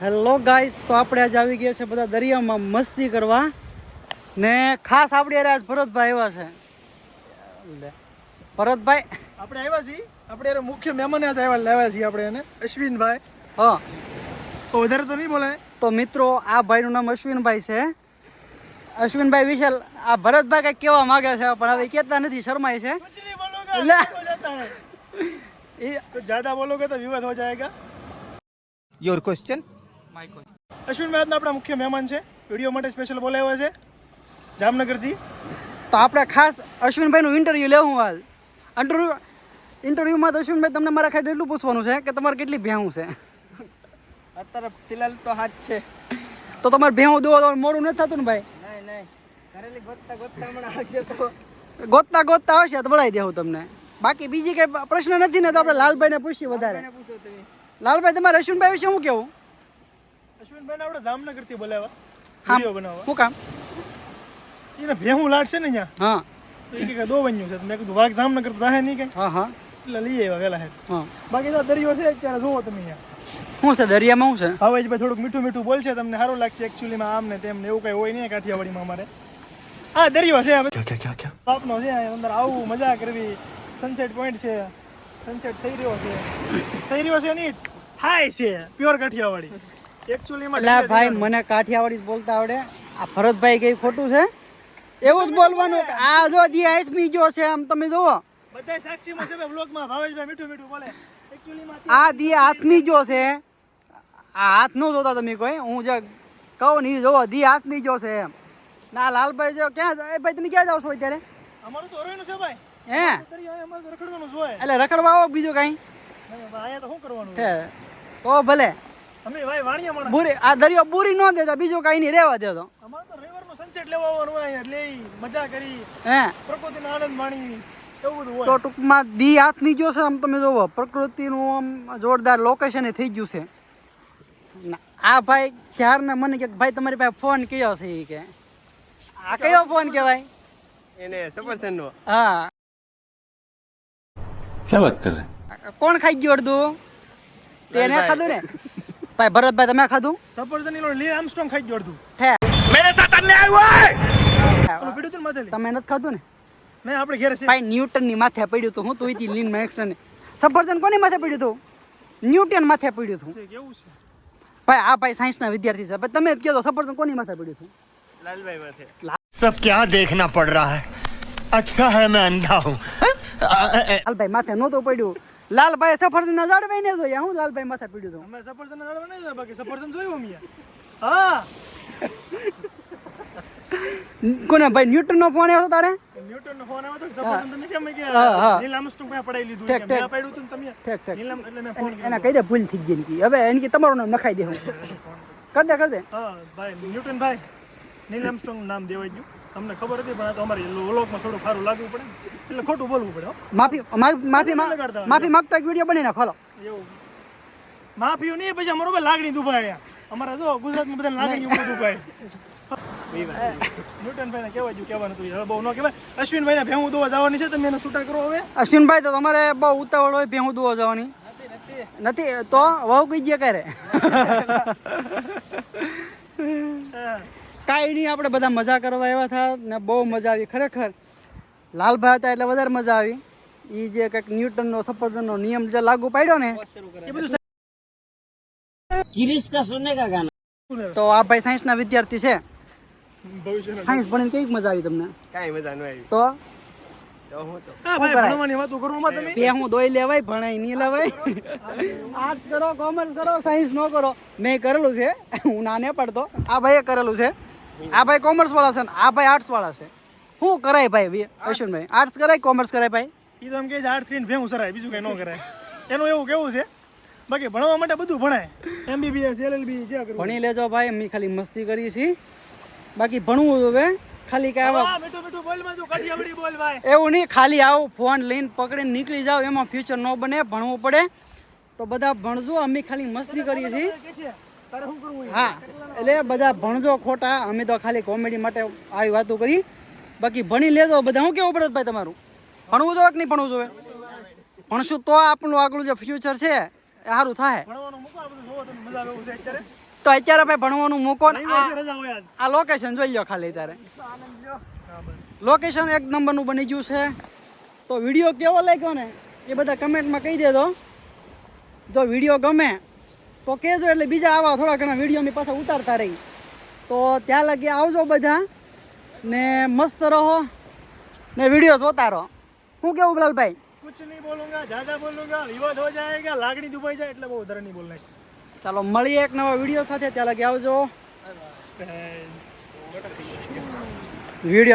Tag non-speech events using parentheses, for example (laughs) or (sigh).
Hello guys તો આપણે આજે આવી ગયા છે બધા દરિયામાં મસ્તી કરવા ને ખાસ આપણે યાર આજ ભરતભાઈ આવ્યા છે લે. ભરતભાઈ આપણે આવ્યા છીએ આપણે યાર મુખ્ય મહેમાન જ આવ્યા લાવ્યા છીએ આપણે એને અશ્વિનભાઈ હા તો વધારે તો નહીં બોલાય તો મિત્રો આ ભાઈનું નામ અશ્વિનભાઈ છે અશ્વિનભાઈ વિશાલ આ ભરતભાઈ કંઈક કહેવા માંગે છે પણ હવે કહેતા નથી શરમાય છે कुछ नहीं बोलोगे ला। हो जाता है એ तो ज्यादा बोलोगे तो विवाद हो जाएगा योर क्वेश्चन અશ્વિનભાઈ આજના આપણા મુખ્ય મહેમાન છે. વીડિયો માટે સ્પેશિયલ બોલાવ્યા છે. જામનગરથી. તો આપણે ખાસ અશ્વિનભાઈનું ઇન્ટરવ્યૂ લેવું આજ ઇન્ટરવ્યૂ ઇન્ટરવ્યૂમાં તો અશ્વિનભાઈ તમને મારા ખાતે એટલું પૂછવાનું છે કે તમારે કેટલી ભેહું છે? અત્યારે ફિલહાલ તો હાથ છે. તો તમારે ભેહું દો મોડું નથી થતું ને ભાઈ? ગોતતા ગોતતા આવશે તો. ગોતતા ગોતતા આવશે તો બનાવી દેવું તમને. બાકી બીજી કઈ પ્રશ્ન નથી ને તો આપણે લાલભાઈને પૂછીએ વધારે. મને પૂછો તમે. લાલભાઈ તમારે અશ્વિનભાઈ વિશે શું કેવું? અશ્વિનભાઈ આપણે જામનગરથી બોલાવ્યા વિડિયો બનાવવા. શું કામ? એને ભેહું લાડશે ને અહીંયા. હા. એ દો વન્યું છે. મેં કીધું વાઘ જામનગર જાહે નહીં કે. હા હા. એટલે લઈ આવ્યા વેલા હે. બાકી તો દરિયો છે અત્યારે જોવો તમે અહીંયા. શું છે દરિયામાં શું છે? હવે ભાઈ થોડુંક મીઠું મીઠું બોલશે તમને સારું લાગશે એકચ્યુઅલીમાં આમ ને તેમ ને એવું કઈ હોય નહીં કાઠિયાવાડીમાં અમારે. હા દરિયો છે ક્યાં ક્યાં ક્યાં ક્યાં? આપનો છે અંદર આવું મજા કરવી. સનસેટ પોઈન્ટ છે. સનસેટ થઈ રહ્યો છે. થઈ રહ્યો છે નહીં. હાય છે. પ્યોર કાઠિયાવાડી. એટલે ભાઈ મને કાઠિયાવાડી બોલતા આવડે. આ ભરતભાઈ કઈ ખોટું છે? એવું જ બોલવાનું કે આ જો દી આઈસમી જો છે આમ તમે જુઓ. બધા સાક્ષીમાં છે બ્લોગમાં ભાવેશભાઈ મીઠું મીઠું બોલે. આ દી હાથમી જો છે. આ હાથનું જોતા તમે કોઈ. હું જે કહું નહીં જોવો દી હાથમી જો છે એમ. ના લાલભાઈ જો ક્યાં એ ભાઈ તમે ક્યાં જાવ છો અત્યારે? અમારું તો હરોયનું છે ભાઈ. હે? તો રખડવાનું જ એટલે રખડવા આવો બીજું કાંઈ? તો ભલે. અમે ભાઈ વાણિયા માણસ. જોરદાર લોકેશન થઈ ગયું છે. આ ભાઈ ક્યારને મને કે ભાઈ તમારી પાસે ફોન કયો છે કે? આ કયો ફોન કેવાય એને હા. કોણ ખાઈ ગયો અડધું? તેને ખાધું ને? ભાઈ ભરતભાઈ તમે ખાધું? સફરજન લો લી આમસ્ટ્રોંગ ખાઈ ગયો અડધું. ઠે. મેરે સાથ અન્યાય આવ્યો ઓય પીડું તું માથે તમે નથી ખાધું ને? નહીં આપણે ઘેર છે. ભાઈ ન્યૂટનની માથે પડ્યું તું હું તો ઈથી લીન મેક્સન સફરજન કોની માથે પડ્યું તું ન્યૂટન માથે પડ્યું તું કેવું છે? ભાઈ આ ભાઈ સાયન્સ ના વિદ્યાર્થી છે. ભાઈ તમે કહો સફરજન કોની માથે પડ્યું તું લાલભાઈ માથે. સબ ક્યાં દેખના પડ રહા હે? અચ્છા હે મેં અંધા હું? લાલભાઈ માથે નહોતું પડ્યું. લાલભાઈ સફરજન ના ઝાડ ને જોયા હું લાલભાઈ માથે પીડ્યું હતું અમે સફરજન ના ઝાડવા નહીં જોયા, બાકી સફરજન જોયું અમે. હા. કોને ભાઈ ન્યૂટન નો ફોન આવ્યો તારે? ન્યૂટન નો ફોન આવ્યો તો સફરજન તમે કેમ કે. નીલ આર્મસ્ટ્રોંગ પાસે પડાઈ લીધું ઠેક, ઠેક. પાડ્યું તમે? ઠીક ઠીક. નીલ એટલે મેં ફોન એના કહી દે ભૂલ થઈ ગઈ એની હવે એની કે તમારું નામ નખાઈ દે હું. (laughs) કર દે કર દે. હા ભાઈ ન્યૂટન ભાઈ નીલ આર્મસ્ટ્રોંગ નામ દેવાઈ ગયું. તમને ખબર હતી પણ આ તો અમારી વ્લોગમાં થોડું સારું લાગવું પડે. એટલે ખોટું બોલવું પડે હો. માફી માફી માફી માંગતા એક વીડિયો બની નાખો હાલો. એવું. માફીઓ નહીં પછી અમારો ભાઈ લાગણી દુભાઈ અહીંયા અમારા જો ગુજરાતની બધા લાગણી ઉપર દુભાઈ ન્યૂટન ભાઈને કહેવાય ગયું કહેવાનું હતું હવે બહુ ન કહેવાય. અશ્વિનભાઈ ને ભેહું દોવા જવાની છે તમે એને છૂટા કરો હવે. અશ્વિનભાઈ તો તમારે બહુ ઉતાવળ હોય ભેહું દુવો જવાની. નથી તો વહુ કઈ ગયા કરે. કાંઈ નહીં આપણે બધા મજા કરવા આવ્યા હતા ને બહુ મજા આવી. ખરેખર લાલભાઈ હતા એટલે વધારે મજા આવી. એ જે કંઈક ન્યૂટનનો સફરજનનો નિયમ જે લાગુ પાડ્યો ને એ બધું તો આ ભાઈ સાયન્સના વિદ્યાર્થી છે. ભવિષ્યના સાયન્સ ભણીને કેવી મજા આવી તમને? કાંઈ મજા ન આવી. તો? તો હું તો હા ભાઈ ભણવાની વાતો કરવામાં તમે. બે હું દોઈ લેવાય ભણાય નહીં લેવાય. આર્ટ્સ કરો કોમર્સ કરો સાયન્સ નો કરો. મેં કરેલું છે. હું નાને પડતો. આ ભાઈએ કરેલું છે. આ ભાઈ કોમર્સ વાળા છે ને આ ભાઈ આર્ટ્સ વાળા છે. શું કરાય ભાઈ અશ્વિનભાઈ આર્ટ્સ કરાય કોમર્સ કરાય ભાઈ? એ તો એમ છે આઠ કરીને ભેહું સરાય બીજું કઈ ન કરાય. એનું એવું કેવું છે બાકી ભણવા માટે બધું ભણાય. એમબીબીએસ એલએલબી જે ભણી લેજો ભાઈ અમે ખાલી મસ્તી કરીએ છીએ બાકી ભણવું હવે ખાલી કે આવા મીઠું મીઠું બોલમાં કાઠિયાવાડી બોલ ભાઈ. એવું નહીં ખાલી આવો ફોન લઈને પકડીને નીકળી જાવ એમાં ફ્યુચર ન બને ભણવું પડે. તો બધા ભણજો અમે ખાલી મસ્તી કરીએ છીએ કે હા એટલે બધા ભણજો ખોટા અમે તો ખાલી કોમેડી માટે આવી વાતો કરી. બાકી ભણી લેજો બધા. હું કેવું પડે ભાઈ તમારું? ભણવું જોવે કે નહીં ભણવું જોઈએ? ભણશું તો આપણું આગળ જે ફ્યુચર છે એ સારું થાય. જોવો તો અત્યારે ભાઈ ભણવાનું મૂકો ને આ લોકેશન જોઈ લો ખાલી તારે. લોકેશન એક નંબરનું બની ગયું છે. તો વીડિયો કેવો લાગ્યો ને એ બધા કમેન્ટમાં કહી દેજો. જો વીડિયો ગમે તો કહેજો એટલે બીજા આવા થોડા ઘણા વિડીયોની પાછા ઉતારતા રહી. તો ત્યાં લગી આવજો બધા ને મસ્ત રહો ને વીડિયો જોતા રહો. શું કેવું ગલાલભાઈ કુછ નહીં બોલુંગા જ્યાદા બોલુંગા વિવાદ હો જાયેગા લાગણી દુભાઈ જાય એટલે બહુ વધારે નહીં બોલના ચાલો મળીએ એક નવા વીડિયો સાથે ત્યાં લગી આવજો. વીડિયો